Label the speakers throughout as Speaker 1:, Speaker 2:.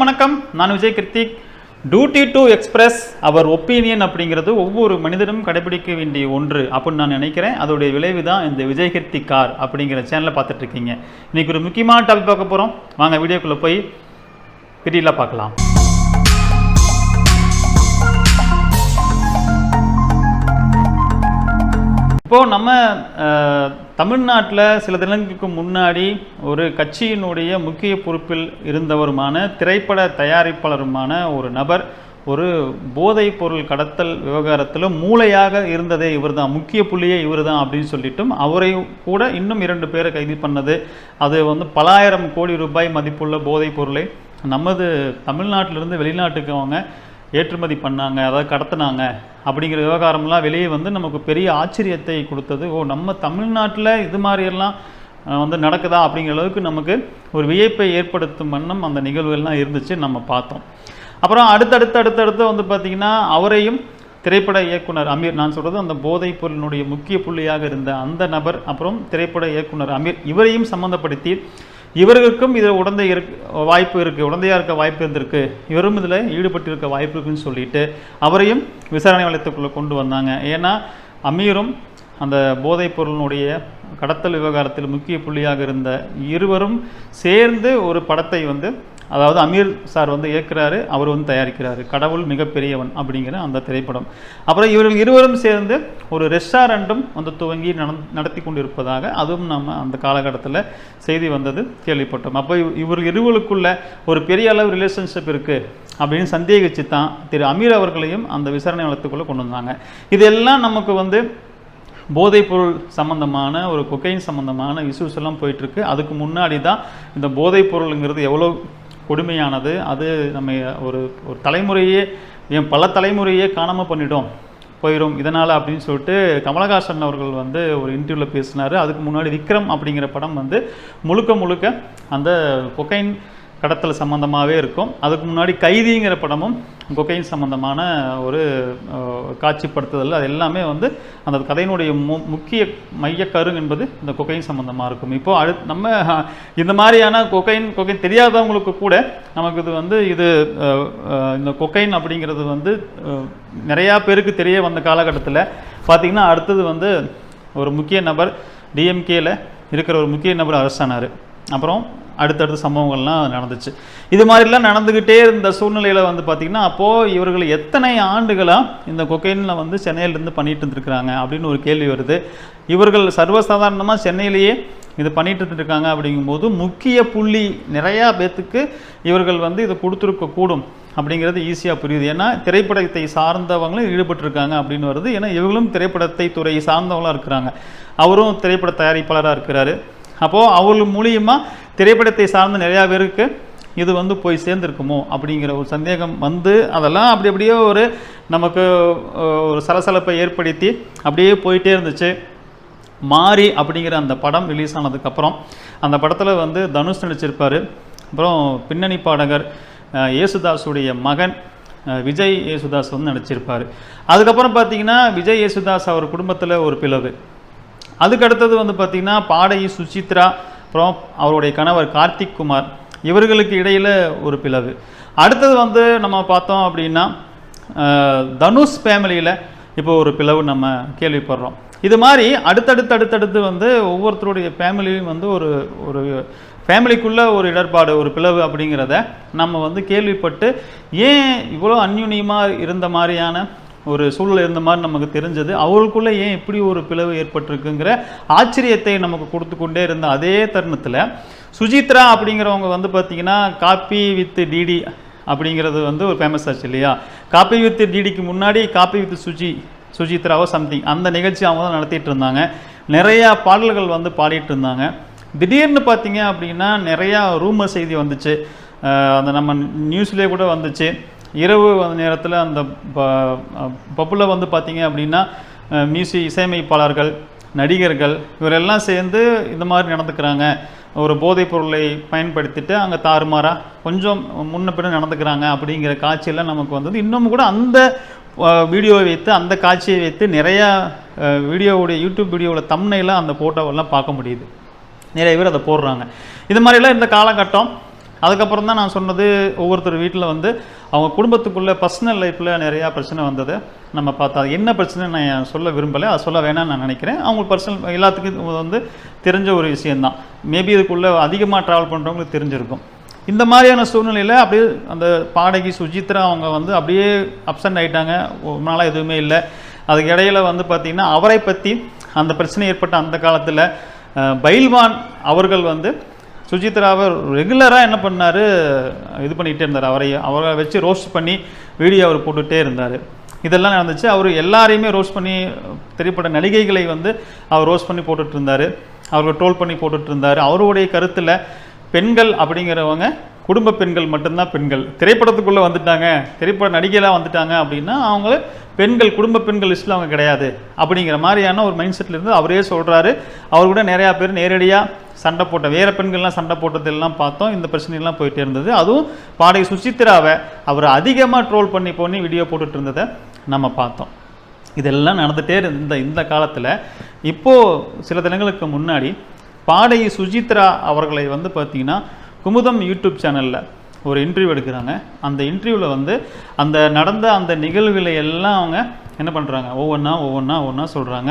Speaker 1: வணக்கம். நான் Vijay Krithik. Duty to express our opinion அப்படிங்கிறது ஒவ்வொரு மனிதனும் கடைபிடிக்க வேண்டிய ஒன்று அப்படின்னு நான் நினைக்கிறேன். அதோடைய விளைவு தான் இந்த விஜய் கிருத்தி கார் அப்படிங்கிற சேனலை பார்த்துட்ருக்கீங்க. இன்றைக்கி இன்னைக்கு ஒரு முக்கியமான டாபிக் பார்க்க போகிறோம் வாங்க வீடியோக்குள்ளே போய் டீட்டெயிலாக பார்க்கலாம். இப்போது நம்ம தமிழ்நாட்டில் சில தினங்களுக்கு முன்னாடி ஒரு கட்சியினுடைய முக்கிய பொறுப்பில் இருந்தவருமான திரைப்பட தயாரிப்பாளருமான ஒரு நபர் ஒரு போதைப் பொருள் கடத்தல் விவகாரத்தில் மூளையாக இருந்ததே இவர்தான் முக்கிய புள்ளியே இவர் தான் அப்படின்னு சொல்லிட்டும் அவரை கூட இன்னும் இரண்டு பேரை கைது பண்ணது. அது வந்து பலாயிரம் கோடி ரூபாய் மதிப்புள்ள போதைப் பொருளை. நமது தமிழ்நாட்டிலிருந்து வெளிநாட்டுக்கு அவங்க ஏற்றுமதி பண்ணாங்க அதாவது கடத்தினாங்க அப்படிங்கிற விவகாரம்லாம் வெளியே வந்து நமக்கு பெரிய ஆச்சரியத்தை கொடுத்தது. ஓ நம்ம தமிழ்நாட்டில் இது மாதிரியெல்லாம் வந்து நடக்குதா அப்படிங்கிற அளவுக்கு நமக்கு ஒரு வியப்பை ஏற்படுத்தும் வண்ணம் அந்த நிகழ்வுகள்லாம் இருந்துச்சு நம்ம பார்த்தோம். அப்புறம் அடுத்தடுத்து அடுத்தடுத்து வந்து பார்த்திங்கன்னா அவரையும் திரைப்பட இயக்குனர் அமீர் நான் சொல்கிறது அந்த போதைப் பொருளினுடைய முக்கிய புள்ளியாக இருந்த அந்த நபர் அப்புறம் திரைப்பட இயக்குனர் அமீர் இவரையும் சம்மந்தப்படுத்தி இவர்களுக்கும் இதில் உடந்தை இருக்கு வாய்ப்பு இருக்குது உடந்தையாக இருக்க வாய்ப்பு இருந்திருக்கு. இவரும் இதில் ஈடுபட்டு இருக்க வாய்ப்பு இருக்குன்னு சொல்லிட்டு அவரையும் விசாரணை வளையத்துக்குள்ளே கொண்டு வந்தாங்க. ஏன்னா அமீரும் அந்த போதைப் பொருளினுடைய கடத்தல் விவகாரத்தில் முக்கிய புள்ளியாக இருந்த இருவரும் சேர்ந்து ஒரு படத்தை வந்து அதாவது அமீர் சார் வந்து இயக்குறாரு அவர் வந்து தயாரிக்கிறாரு. கடவுள் மிகப்பெரியவன் அப்படிங்கிற அந்த திரைப்படம். அப்புறம் இவர்கள் இருவரும் சேர்ந்து ஒரு ரெஸ்டாரண்ட்டும் வந்து துவங்கி நடத்தி கொண்டிருப்பதாக அதுவும் நம்ம அந்த காலகட்டத்தில் செய்தி வந்தது கேள்விப்பட்டோம். அப்போ இவ- இவர்கள் இருவருக்குள்ள ஒரு பெரிய அளவு ரிலேஷன்ஷிப் இருக்குது அப்படின்னு சந்தேகிச்சு தான் திரு அமீர் அவர்களையும் அந்த விசாரணை வளத்துக்குள்ளே கொண்டு வந்தாங்க. இதெல்லாம் நமக்கு வந்து போதைப்பொருள் சம்பந்தமான ஒரு கொக்கைன் சம்பந்தமான இஷ்யூஸ் எல்லாம் போயிட்டுருக்கு அதுக்கு முன்னாடி தான் இந்த போதைப் பொருளுங்கிறது எவ்வளோ கொடுமையானது. அது நம்ம ஒரு ஒரு தலைமுறையே ஏன் பல தலைமுறையே காணாமல் பண்ணிட்டோம் போயிடும் இதனால் அப்படின்னு சொல்லிட்டு கமலஹாசன் அவர்கள் வந்து ஒரு இன்டர்வியூவில் பேசினார். அதுக்கு முன்னாடி விக்ரம் அப்படிங்கிற படம் வந்து முழுக்க முழுக்க அந்த கொக்கைன் கடத்தல் சம்மந்தமாகவே இருக்கும். அதுக்கு முன்னாடி கைதிங்கிற படமும் கொக்கைன் சம்மந்தமான ஒரு காட்சிப்படுத்துதல். அது எல்லாமே வந்து அந்த கதையினுடைய மு முக்கிய மையக்கரு என்பது இந்த கொக்கைன் சம்மந்தமாக இருக்கும். இப்போது அடு நம்ம இந்த மாதிரியான கொக்கைன் கொக்கைன் தெரியாதவங்களுக்கு கூட நமக்கு இது வந்து இது இந்த கொக்கைன் அப்படிங்கிறது வந்து நிறையா பேருக்கு தெரிய வந்த காலகட்டத்தில் பார்த்திங்கன்னா அடுத்தது வந்து ஒரு முக்கிய நபர் டிஎம்கேல இருக்கிற ஒரு முக்கிய நபர் அரசானார். அப்புறம் அடுத்தடுத்த சம்பவங்கள்லாம் நடந்துச்சு. இது மாதிரிலாம் நடந்துக்கிட்டே இருந்த சூழ்நிலையில் வந்து பார்த்திங்கன்னா அப்போது இவர்கள் எத்தனை ஆண்டுகளாக இந்த கொக்கைனில் வந்து சென்னையிலேருந்து பண்ணிட்டு இருந்திருக்கிறாங்க அப்படின்னு ஒரு கேள்வி வருது. இவர்கள் சர்வசாதாரணமாக சென்னையிலேயே இது பண்ணிட்டு இருந்திருக்காங்க அப்படிங்கும்போது முக்கிய புள்ளி நிறையா பேத்துக்கு இவர்கள் வந்து இதை கொடுத்துருக்கக்கூடும் அப்படிங்கிறது ஈஸியாக புரியுது. ஏன்னா திரைப்படத்தை சார்ந்தவங்களும் ஈடுபட்டிருக்காங்க அப்படின்னு வருது. ஏன்னா இவங்களும் திரைப்படத்தை துறை சார்ந்தவங்களாக இருக்கிறாங்க. அவரும் திரைப்பட தயாரிப்பாளராக இருக்கிறாரு. அப்போது அவர்கள் மூலியமாக திரைப்படத்தை சார்ந்த நிறையா பேருக்கு இது வந்து போய் சேர்ந்துருக்குமோ அப்படிங்கிற ஒரு சந்தேகம் வந்து அதெல்லாம் அப்படி அப்படியே ஒரு நமக்கு ஒரு சலசலப்பை ஏற்படுத்தி அப்படியே போயிட்டே இருந்துச்சு. மாறி அப்படிங்கிற அந்த படம் ரிலீஸ் ஆனதுக்கப்புறம் அந்த படத்தில் வந்து தனுஷ் நடிச்சிருப்பார். அப்புறம் பின்னணி பாடகர் யேசுதாஸுடைய மகன் விஜய் யேசுதாஸ் வந்து நடிச்சிருப்பார். அதுக்கப்புறம் பார்த்தீங்கன்னா விஜய் யேசுதாஸ் அவர் குடும்பத்தில் ஒரு பிளவு. அதுக்கு அடுத்தது வந்து பார்த்திங்கன்னா பாடகி சுசித்ரா அப்புறம் அவருடைய கணவர் கார்த்திக் குமார். இவர்களுக்கு இடையில் ஒரு பிளவு. அடுத்தது வந்து நம்ம பார்த்தோம் அப்படின்னா தனுஷ் ஃபேமிலியில் இப்போ ஒரு பிளவு நம்ம கேள்விப்படுறோம். இது மாதிரி அடுத்தடுத்து அடுத்தடுத்து வந்து ஒவ்வொருத்தருடைய ஃபேமிலியும் வந்து ஒரு ஒரு ஃபேமிலிக்குள்ளே ஒரு இடர்பாடு ஒரு பிளவு அப்படிங்கிறத நம்ம வந்து கேள்விப்பட்டு ஏன் இவ்வளோ அந்யுன்யமாக இருந்த மாதிரியான ஒரு சூழல் இருந்த மாதிரி நமக்கு தெரிஞ்சது. அவர்களுக்குள்ளே ஏன் இப்படி ஒரு பிளவு ஏற்பட்டிருக்குங்கிற ஆச்சரியத்தை நமக்கு கொடுத்து கொண்டே இருந்த அதே தருணத்தில் சுஜித்ரா அப்படிங்கிறவங்க வந்து பார்த்திங்கன்னா காப்பி வித் டிடி அப்படிங்கிறது வந்து ஒரு ஃபேமஸ் ஆச்சு இல்லையா? காப்பி வித் டிடிக்கு முன்னாடி காப்பி வித் சுஜி சுஜித்ராவோ சம்திங் அந்த நிகழ்ச்சி அவங்க தான் நடத்திட்டு இருந்தாங்க. நிறையா பாடல்கள் வந்து பாடிட்டு இருந்தாங்க. திடீர்னு பார்த்தீங்க அப்படின்னா நிறையா ரூமர் செய்தி வந்துச்சு. அந்த நம்ம நியூஸ்லேயே கூட வந்துச்சு. இரவு நேரத்தில் அந்த பப்புல வந்து பார்த்தீங்க அப்படின்னா மியூசிக் இசையமைப்பாளர்கள் நடிகர்கள் இவரெல்லாம் சேர்ந்து இந்த மாதிரி நடந்துக்கிறாங்க. ஒரு போதைப் பொருளை பயன்படுத்திட்டு அங்கே தாறுமாறாக கொஞ்சம் முன்ன பின்ன நடந்துக்கிறாங்க அப்படிங்கிற காட்சியெல்லாம் நமக்கு வந்தது. இன்னமும் கூட அந்த வீடியோவை வைத்து அந்த காட்சியை வைத்து நிறையா வீடியோவுடைய யூடியூப் வீடியோவில் தம்னையில் அந்த ஃபோட்டோவெல்லாம் பார்க்க முடியுது. நிறைய பேர் அதை போடுறாங்க. இது மாதிரிலாம் இந்த காலகட்டம் அதுக்கப்புறம் தான் நான் சொன்னது ஒவ்வொருத்தர் வீட்டில் வந்து அவங்க குடும்பத்துக்குள்ளே பர்சனல் லைஃப்பில் நிறையா பிரச்சனை வந்தது. நம்ம பார்த்தா அது என்ன பிரச்சனை நான் சொல்ல விரும்பலை. அதை சொல்ல வேணாம்னு நான் நினைக்கிறேன். அவங்க பர்சனல் எல்லாத்துக்கும் இது வந்து தெரிஞ்ச ஒரு விஷயந்தான் மேபி இதுக்குள்ளே அதிகமாக ட்ராவல் பண்ணுறவங்களுக்கு தெரிஞ்சிருக்கும். இந்த மாதிரியான சூழ்நிலையில் அப்படியே அந்த பாடகி சுஜித்ரா அவங்க வந்து அப்படியே அப்சண்ட் ஆயிட்டாங்க. ஒரு நாளாக எதுவுமே இல்லை. அதுக்கு இடையில வந்து பார்த்திங்கன்னா அவரை பற்றி அந்த பிரச்சனை ஏற்பட்ட அந்த காலத்தில் பைல்வான் அவர்கள் வந்து சுஜித்ரா அவர் ரெகுலராக என்ன பண்ணார்? இது பண்ணிகிட்டே இருந்தார். அவரை அவரை வச்சு ரோஸ்ட் பண்ணி வீடியோ அவர் போட்டுகிட்டே இருந்தார். இதெல்லாம் நடந்துச்சு. அவர் எல்லாரையுமே ரோஸ்ட் பண்ணி திரைப்பட நடிகைகளை வந்து அவர் ரோஸ்ட் பண்ணி போட்டுட்டு இருந்தார். அவர்கள் ட்ரோல் பண்ணி போட்டுட்டு இருந்தார். அவருடைய கருத்தில் பெண்கள் அப்படிங்கிறவங்க குடும்ப பெண்கள் மட்டும்தான் பெண்கள். திரைப்படத்துக்குள்ளே வந்துட்டாங்க. திரைப்பட நடிகைலாம் வந்துட்டாங்க அப்படின்னா அவங்க பெண்கள் குடும்ப பெண்கள் லிஸ்ட்டில் அவங்க கிடையாது. அப்படிங்கிற மாதிரியான ஒரு மைண்ட் செட்டில் இருந்து அவரே சொல்கிறாரு அவர் கூட நிறையா பேர் நேரடியாக சண்டை போட்ட வேறு பெண்கள்லாம் சண்டை போட்டதெல்லாம் பார்த்தோம். இந்த பிரச்சனைலாம் போயிட்டே இருந்தது. அதுவும் பாடகி சுசித்ராவை அவர் அதிகமாக ட்ரோல் பண்ணி பண்ணி வீடியோ போட்டுட்டு இருந்ததை நம்ம பார்த்தோம். இதெல்லாம் நடந்துகிட்டே இருந்த இந்த காலத்தில் இப்போது சில தினங்களுக்கு முன்னாடி பாடகி சுஜித்ரா அவர்களை வந்து பார்த்தீங்கன்னா குமுதம் யூடியூப் சேனலில். ஒரு இன்டர்வியூ எடுக்கிறாங்க. அந்த இன்டர்வியூவில் வந்து அந்த நடந்த அந்த நிகழ்வுகளை எல்லாம் அவங்க என்ன பண்ணுறாங்க ஒவ்வொன்றா ஒவ்வொன்றா ஒவ்வொன்றா சொல்கிறாங்க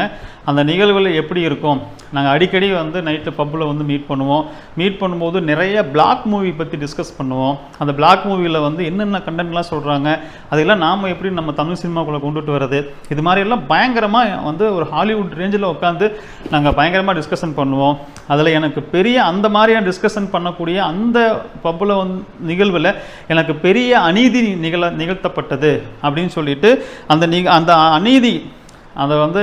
Speaker 1: அந்த நிகழ்வுகள் எப்படி இருக்கும்? நாங்கள் அடிக்கடி வந்து நைட்டு பப்பில் வந்து மீட் பண்ணுவோம். மீட் பண்ணும்போது நிறைய பிளாக் மூவி பற்றி டிஸ்கஸ் பண்ணுவோம். அந்த பிளாக் மூவியில் வந்து என்னென்ன கண்டென்ட்லாம் சொல்கிறாங்க அதெல்லாம் நாம் எப்படி நம்ம தமிழ் சினிமாக்குள்ளே கொண்டுட்டு வர்றது? இது மாதிரியெல்லாம் பயங்கரமாக வந்து ஒரு ஹாலிவுட் ரேஞ்சில் உட்காந்து நாங்கள் பயங்கரமாக டிஸ்கஷன் பண்ணுவோம். அதில் எனக்கு பெரிய அந்த மாதிரியான டிஸ்கஷன் பண்ணக்கூடிய அந்த பப்பில் வந்து நிகழ்வில் எனக்கு பெரிய அநீதி நிகழ நிகழ்த்தப்பட்டது அப்படின்னு சொல்லிட்டு அந்த நிக அந்த அநீதி அதை வந்து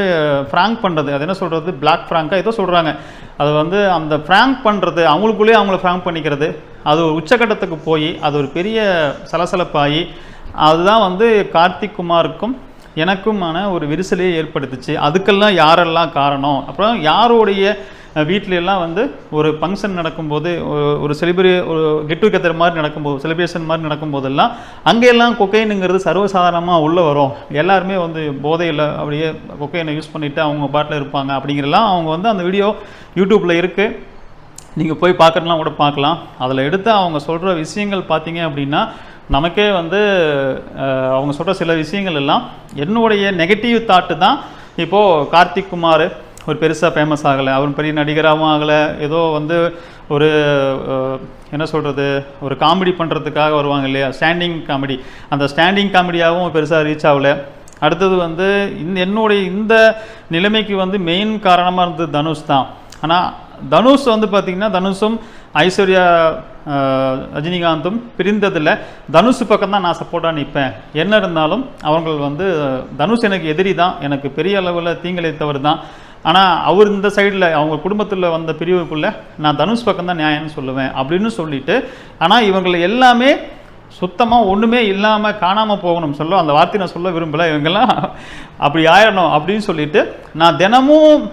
Speaker 1: ஃப்ராங்க் பண்ணுறது அது என்ன சொல்கிறது பிளாக் ஃப்ராங்காக ஏதோ சொல்கிறாங்க அது வந்து அந்த ஃப்ராங்க் பண்ணுறது அவங்களுக்குள்ளேயே அவங்கள ஃப்ராங்க் பண்ணிக்கிறது அது ஒரு உச்சக்கட்டத்துக்கு போய் அது ஒரு பெரிய சலசலப்பாகி அதுதான் வந்து கார்த்திக் குமாருக்கும் எனக்குமான ஒரு விரிசலையே ஏற்படுத்துச்சு. அதுக்கெல்லாம் யாரெல்லாம் காரணம்? அப்புறம் யாருடைய வீட்டிலலாம் வந்து ஒரு ஃபங்க்ஷன் நடக்கும்போது ஒரு- செலிபிரே ஒரு கெட் டுகெதர் மாதிரி நடக்கும்போது செலிப்ரேஷன் மாதிரி நடக்கும்போதெல்லாம் அங்கெல்லாம் கொக்கைனுங்கிறது சர்வசாதாரணமாக உள்ளே வரும். எல்லாருமே வந்து போதையில் அப்படியே கொக்கைனை யூஸ் பண்ணிவிட்டு அவங்க பாட்டில் இருப்பாங்க. அப்படிங்கிறலாம் அவங்க வந்து அந்த வீடியோ யூடியூப்பில் இருக்குது நீங்கள் போய் பார்க்கறதுலாம் கூட பார்க்கலாம். அதில் எடுத்து அவங்க சொல்கிற விஷயங்கள் பார்த்தீங்க அப்படின்னா நமக்கே வந்து அவங்க சொல்கிற சில விஷயங்கள் எல்லாம் என்னுடைய நெகட்டிவ் தாட்டு தான். இப்போது கார்த்திக் குமார் ஒரு பெருசாக ஃபேமஸ் ஆகலை. அவர் பெரிய நடிகராகவும் ஆகலை. ஏதோ வந்து ஒரு என்ன சொல்கிறது ஒரு காமெடி பண்ணுறதுக்காக வருவாங்க இல்லையா? ஸ்டாண்டிங் காமெடி அந்த ஸ்டாண்டிங் காமெடியாகவும் பெருசாக ரீச் ஆகலை. அடுத்தது வந்து இந்த என்னுடைய இந்த நிலைமைக்கு வந்து மெயின் காரணமாக இருந்தது தனுஷ் தான். ஆனால் தனுஷ் வந்து பார்த்திங்கன்னா தனுஷும் ஐஸ்வர்யா ரஜினிகாந்தும் பிரிந்ததில் தனுஷ் பக்கம் தான் நான் சப்போர்ட்டாக நிற்பேன். என்ன இருந்தாலும் அவங்கள் வந்து தனுஷ் எனக்கு எதிரி தான். எனக்கு பெரிய அளவில் தீங்கிழைத்தவர் தான். ஆனால் அவர் இந்த சைடில் அவங்க குடும்பத்தில் வந்த பிரிவுக்குள்ளே நான் தனுஷ் பக்கம் தான் நியாயம்னு சொல்லுவேன் அப்படின்னு சொல்லிட்டு ஆனால் இவங்களை எல்லாமே சுத்தமாக ஒன்றுமே இல்லாமல் காணாமல் போகணும் சொல்ல அந்த வார்த்தை நான் சொல்ல விரும்பலை. இவங்கெல்லாம் அப்படி ஆயிடணும் அப்படின்னு சொல்லிட்டு நான் தினமும்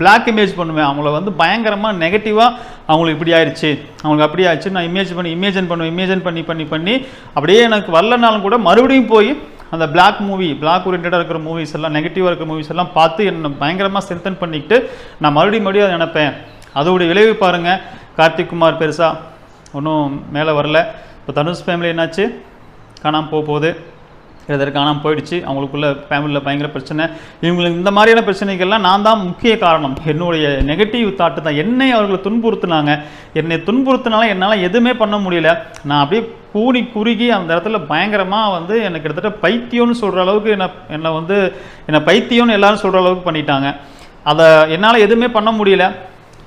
Speaker 1: பிளாக் இமேஜ் பண்ணுவேன். அவங்கள வந்து பயங்கரமாக நெகட்டிவாக அவங்களுக்கு இப்படி ஆயிடுச்சு அவங்களுக்கு அப்படி ஆயிடுச்சு நான் இமேஜ் பண்ணி இமேஜன் பண்ணுவேன் இமேஜன் பண்ணி பண்ணி பண்ணி அப்படியே எனக்கு வரலனாலும் கூட மறுபடியும் போய் அந்த பிளாக் மூவி பிளாக் ஓரியன்டாக இருக்கிற மூவிஸ் எல்லாம் நெகட்டிவாக இருக்கிற மூவிஸ் எல்லாம் பார்த்து என்னை பயங்கரமாக ஸ்ட்ரென்தன் பண்ணிக்கிட்டு நான் மறுபடியும் மறுபடியும் அதை நினைப்பேன். அதோடைய விளைவு பாருங்கள் கார்த்திக் குமார் பெருசாக ஒன்றும் மேலே வரல. இப்போ தனுஷ் ஃபேமிலி என்னாச்சு? காணாமல் போக போகுது. இதற்கு காணாமல் போயிடுச்சு. அவங்களுக்குள்ள ஃபேமிலியில் பயங்கர பிரச்சனை. இவங்களுக்கு இந்த மாதிரியான பிரச்சனைகள்லாம் நான் தான் முக்கிய காரணம். என்னுடைய நெகட்டிவ் தாட்டு தான். என்னை அவர்களை துன்புறுத்துனாங்க. என்னை துன்புறுத்தினால என்னால் எதுவுமே பண்ண முடியல. நான் அப்படியே கூனி குறுகி அந்த இடத்துல பயங்கரமாக வந்து எனக்கு கிட்டத்தட்ட பைத்தியம்னு சொல்கிற அளவுக்கு என்னை என்னை வந்து என்னை பைத்தியம்னு எல்லாரும் சொல்கிற அளவுக்கு பண்ணிட்டாங்க. அதை என்னால் எதுவுமே பண்ண முடியல.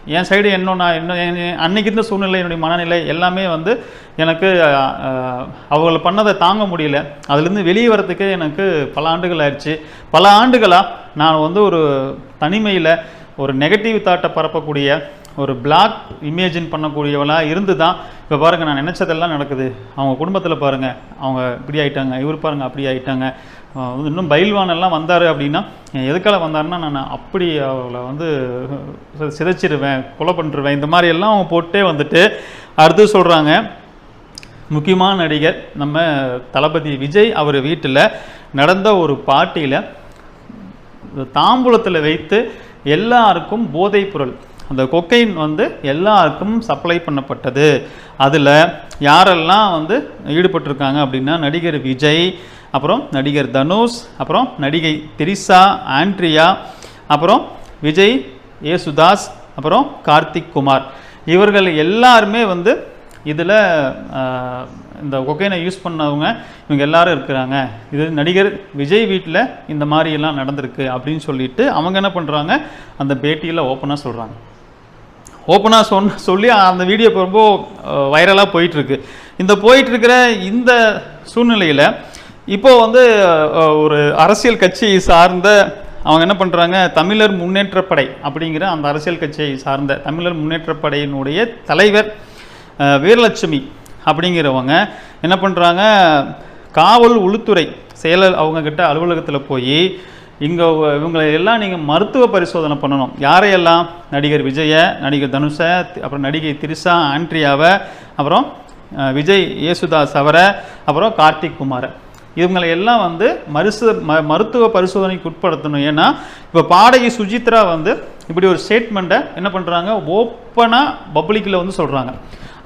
Speaker 1: என் சைடு என்ன நான் இன்னும் அன்னைக்கு இருந்த சூழ்நிலை என்னுடைய மனநிலை எல்லாமே வந்து எனக்கு அஹ், அவங்கள பண்ணதை தாங்க முடியல. அதுலேருந்து வெளியே வரத்துக்கு எனக்கு பல ஆண்டுகள் ஆயிடுச்சு. பல ஆண்டுகளாக நான் வந்து ஒரு தனிமையில் ஒரு நெகட்டிவ் தாட்டை பரப்பக்கூடிய ஒரு பிளாக் இமேஜின் பண்ணக்கூடியவளாக இருந்து தான் இப்போ பாருங்கள் நான் நினச்சதெல்லாம் நடக்குது. அவங்க குடும்பத்தில் பாருங்கள் அவங்க இப்படி ஆகிட்டாங்க இவர் பாருங்கள் அப்படி ஆகிட்டாங்க இன்னும் பயில்வானெல்லாம் வந்தார் அப்படின்னா எதுக்கால வந்தாருன்னா நான் அப்படி அவளை வந்து சிதைச்சிருவேன் கொலை பண்ணிருவேன் இந்த மாதிரி எல்லாம் அவங்க போட்டே வந்துட்டு அடுத்து சொல்கிறாங்க முக்கியமான நடிகர் நம்ம தளபதி விஜய் அவர் வீட்டில் நடந்த ஒரு பார்ட்டியில் தாம்பூலத்தில் வைத்து எல்லாருக்கும் போதைப்பொருள் அந்த கொக்கைன் வந்து எல்லாருக்கும் சப்ளை பண்ணப்பட்டது. அதில் யாரெல்லாம் வந்து ஈடுபட்டிருக்காங்க அப்படின்னா நடிகர் விஜய் அப்புறம் நடிகர் தனுஷ் அப்புறம் நடிகை திரிசா ஆண்ட்ரியா அப்புறம் விஜய் ஏசுதாஸ் அப்புறம் கார்த்திக் குமார். இவர்கள் எல்லாருமே வந்து இதில் இந்த கொக்கைனை யூஸ் பண்ணவங்க இவங்க எல்லாரும் இருக்கிறாங்க. இது நடிகர் விஜய் வீட்டில் இந்த மாதிரி எல்லாம் நடந்திருக்கு அப்படின்னு சொல்லிட்டு அவங்க என்ன பண்ணுறாங்க அந்த பேட்டியில் ஓப்பனாக சொல்கிறாங்க ஓப்பனாக சொன்ன சொல்லி அந்த வீடியோ ரொம்ப வைரலாக போயிட்டுருக்கு இந்த போயிட்டுருக்கிற இந்த சூழ்நிலையில் இப்போ வந்து ஒரு அரசியல் கட்சியை சார்ந்த அவங்க என்ன பண்ணுறாங்க தமிழர் முன்னேற்றப்படை அப்படிங்கிற அந்த அரசியல் கட்சியை சார்ந்த தமிழர் முன்னேற்றப்படையினுடைய தலைவர் வீரலட்சுமி அப்படிங்கிறவங்க என்ன பண்ணுறாங்க காவல் உளுத்துறை செயலர் அவங்கக்கிட்ட அலுவலகத்தில் போய் இங்கே இவங்களை எல்லாம் நீங்கள் மருத்துவ பரிசோதனை பண்ணணும். யாரையெல்லாம்? நடிகர் விஜய நடிகர் தனுஷை அப்புறம் நடிகை திரிசா ஆண்ட்ரியாவை அப்புறம் விஜய் ஏசுதாஸ் அவரை அப்புறம் கார்த்திக் குமாரை. இவங்களை எல்லாம் வந்து மருசு ம மருத்துவ பரிசோதனைக்கு உட்படுத்தணும். ஏன்னா இப்போ பாடகி சுஜித்ரா வந்து இப்படி ஒரு ஸ்டேட்மெண்ட்டை என்ன பண்ணுறாங்க ஓப்பனாக பப்ளிக்கில் வந்து சொல்கிறாங்க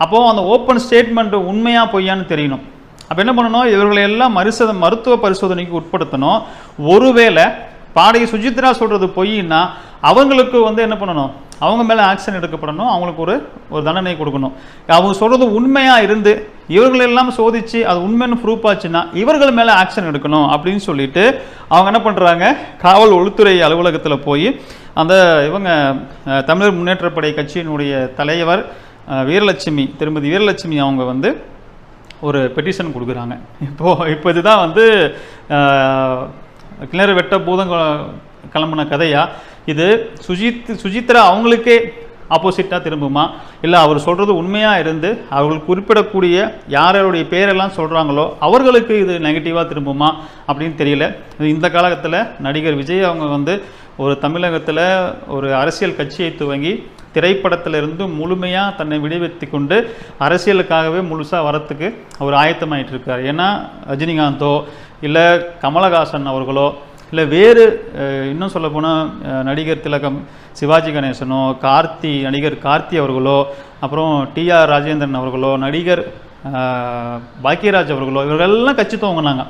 Speaker 1: அப்போது அந்த ஓப்பன் ஸ்டேட்மெண்ட்டு உண்மையாக பொய்யான்னு தெரியணும். அப்போ என்ன பண்ணணும்? இவர்களை எல்லாம் மருச மருத்துவ பரிசோதனைக்கு உட்படுத்தணும். ஒருவேளை பாடகி சுஜித்ரா சொல்கிறது பொய்னா அவங்களுக்கு வந்து என்ன பண்ணணும்? அவங்க மேலே ஆக்ஷன் எடுக்கப்படணும். அவங்களுக்கு ஒரு ஒரு தண்டனை கொடுக்கணும். அவங்க சொல்கிறது உண்மையாக இருந்து இவர்கள் எல்லாம் சோதித்து அது உண்மைன்னு ப்ரூஃப் ஆச்சுன்னா இவர்கள் மேலே ஆக்ஷன் எடுக்கணும் அப்படின்னு சொல்லிட்டு அவங்க என்ன பண்ணுறாங்க காவல் உள்துறை அலுவலகத்தில் போய் அந்த இவங்க தமிழர் முன்னேற்றப்படை கட்சியினுடைய தலைவர் வீரலட்சுமி திருமதி வீரலட்சுமி அவங்க வந்து ஒரு பெட்டிஷன் கொடுக்குறாங்க. இப்போது இப்போ இதுதான் வந்து கிணறு வெட்ட பூதம் கிளம்புன கதையா? இது சுஜித் சுஜித்ரா அவங்களுக்கே ஆப்போசிட்டாக திரும்புமா? இல்லை அவர் சொல்கிறது உண்மையாக இருந்து அவர்கள் குறிப்பிடக்கூடிய யார் யாருடைய பேரெல்லாம் சொல்கிறாங்களோ அவர்களுக்கு இது நெகட்டிவாக திரும்புமா அப்படின்னு தெரியல. இந்த காலகட்டத்தில் நடிகர் விஜய் அவங்க வந்து ஒரு தமிழகத்தில் ஒரு அரசியல் கட்சியை துவங்கி திரைப்படத்திலிருந்து முழுமையாக தன்னை விடுவித்து கொண்டு அரசியலுக்காகவே முழுசாக வரத்துக்கு அவர் ஆயத்தமாயிட்டு இருக்கார் ஏன்னா ரஜினிகாந்தோ இல்லை கமலஹாசன் அவர்களோ இல்லை வேறு இன்னும் சொல்லப்போனால் நடிகர் திலகம் சிவாஜி கணேசனோ கார்த்தி நடிகர் கார்த்தி அவர்களோ அப்புறம் டிஆர் ராஜேந்திரன் அவர்களோ நடிகர் பாக்கியராஜ் அவர்களோ இவர்களெல்லாம் கட்சி துவங்கினாங்க.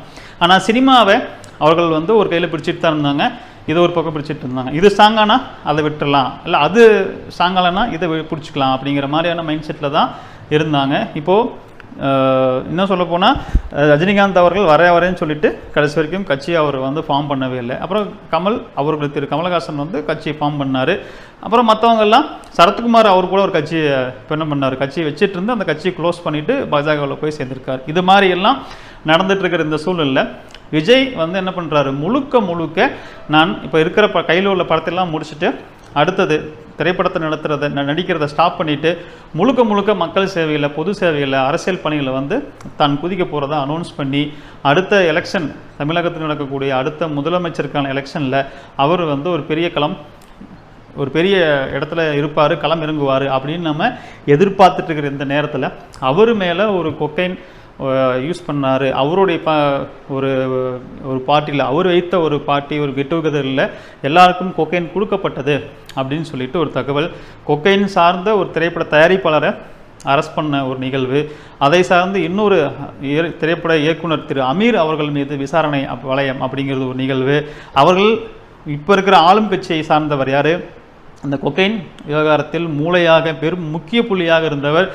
Speaker 1: ஆனால் சினிமாவை அவர்கள் வந்து ஒரு கையில் பிடிச்சிட்டு தான் இருந்தாங்க. இதை ஒரு பக்கம் பிடிச்சிட்டு இருந்தாங்க. இது ஸ்ட்ராங்கானா அதை விட்டுடலாம் இல்லை அது ஸ்ட்ராங்காலனா இதை பிடிச்சிக்கலாம் அப்படிங்கிற மாதிரியான மைண்ட் செட்டில் தான் இருந்தாங்க. இப்போது இன்னும் சொல்ல போனால் ரஜினிகாந்த் அவர்கள் வரைய வரேன்னு சொல்லிட்டு கடைசி வரைக்கும் கட்சியை அவர் வந்து ஃபார்ம் பண்ணவே இல்லை. அப்புறம் கமல் அவர்கள் திரு கமலஹாசன் வந்து கட்சியை ஃபார்ம் பண்ணார். அப்புறம் மற்றவங்கெல்லாம் சரத்குமார் அவர் கூட ஒரு கட்சியை என்ன பண்ணார். கட்சியை வச்சுட்டு இருந்து அந்த கட்சியை க்ளோஸ் பண்ணிட்டு பாஜகவில் போய் சேர்ந்திருக்கார். இது மாதிரி எல்லாம் நடந்துட்டு இருக்கிற இந்த சூழ்நிலை விஜய் வந்து என்ன பண்ணுறாரு முழுக்க முழுக்க நான் இப்போ இருக்கிற ப கையில் உள்ள படத்தெல்லாம் முடிச்சுட்டு அடுத்தது திரைப்படத்தை நடத்துறத ந- நடிக்கிறத ஸ்டாப் பண்ணிவிட்டு முழுக்க முழுக்க மக்கள் சேவையில் பொது சேவையில் அரசியல் பணியில் வந்து தான் குதிக்க போகிறத அனௌன்ஸ் பண்ணி அடுத்த எலெக்ஷன் தமிழகத்தில் நடக்கக்கூடிய அடுத்த முதலமைச்சருக்கான எலெக்ஷனில் அவர் வந்து ஒரு பெரிய களம் ஒரு பெரிய இடத்துல இருப்பார் களம் இறங்குவார் அப்படின்னு நம்ம எதிர்பார்த்துட்டு இருக்கிற இந்த நேரத்தில் அவர் மேலே ஒரு கொக்கைன் யூஸ் பண்ணார். அவருடைய பா ஒரு ஒரு பார்ட்டியில் அவர் வைத்த ஒரு பார்ட்டி ஒரு கெட் டுகெதரில் எல்லாருக்கும் கொக்கைன் கொடுக்கப்பட்டது அப்படின்னு சொல்லிட்டு ஒரு தகவல். கொக்கைன் சார்ந்த ஒரு திரைப்பட தயாரிப்பாளரை அரெஸ்ட் பண்ண ஒரு நிகழ்வு. அதை சார்ந்து இன்னொரு திரைப்பட இயக்குனர் திரு அமீர் அவர்கள் மீது விசாரணை வளையம் அப்படிங்கிறது ஒரு நிகழ்வு. அவர்கள் இப்போ இருக்கிற ஆளும் கட்சியை சார்ந்தவர் யார்? அந்த கொக்கைன் விவகாரத்தில் மூளையாக பெரும் முக்கிய புள்ளியாக இருந்தவர்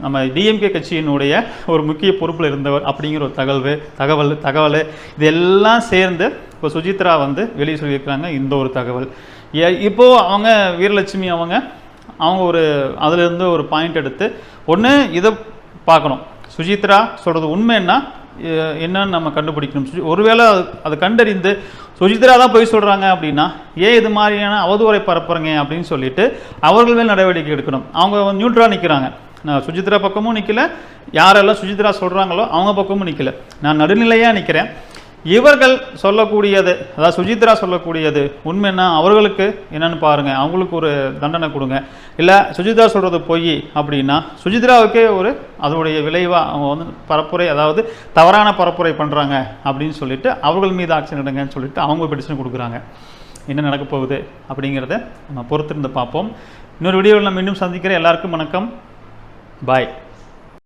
Speaker 1: நம்ம டிஎம்கே கட்சியினுடைய ஒரு முக்கிய பொறுப்பில் இருந்தவர் அப்படிங்கிற ஒரு தகவல் தகவல் தகவல் இதெல்லாம் சேர்ந்து இப்போ சுஜித்ரா வந்து வெளியே சொல்லியிருக்கிறாங்க. இந்த ஒரு தகவல். ஏ- அவங்க வீரலட்சுமி அவங்க அவங்க ஒரு அதிலிருந்து ஒரு பாயிண்ட் எடுத்து ஒன்று இதை பார்க்கணும். சுஜித்ரா சொல்கிறது உண்மைன்னா எ- என்னன்னு நம்ம கண்டுபிடிக்கணும். சுஜி- ஒருவேளை அது அதை கண்டறிந்து சுஜித்ரா தான் போய் சொல்கிறாங்க அப்படின்னா ஏன் இது மாதிரியான அவதூறை பரப்புறங்க அப்படின்னு சொல்லிட்டு அவர்கள் மேல் நடவடிக்கை எடுக்கணும். அவங்க நியூட்ரலாக நிற்கிறாங்க நான் சுஜித்ரா பக்கமும் நிற்கல யாரெல்லாம் சுஜித்ரா சொல்கிறாங்களோ அவங்க பக்கமும் நிற்கல நான் நடுநிலையாக நிற்கிறேன் இவர்கள் சொல்லக்கூடியது அதாவது சுஜித்ரா சொல்லக்கூடியது உண்மைன்னா அவர்களுக்கு என்னன்னு பாருங்கள் அவங்களுக்கு ஒரு தண்டனை கொடுங்க. இல்லை சுஜித்ரா சொல்கிறது பொய் அப்படின்னா சுஜித்ராவுக்கே ஒரு அதனுடைய விளைவாக அவங்க வந்து பரப்புரை அதாவது தவறான பரப்புரை பண்ணுறாங்க அப்படின்னு சொல்லிட்டு அவர்கள் மீது ஆக்ஷன் எடுங்கன்னு சொல்லிட்டு அவங்க பெட்டிஷன் கொடுக்குறாங்க. என்ன நடக்க போகுது அப்படிங்கிறத நம்ம பொறுத்திருந்து பார்ப்போம். இன்னொரு வீடியோவில் நம்ம இன்னும் சந்திக்கிற எல்லாருக்கும் வணக்கம். பாய்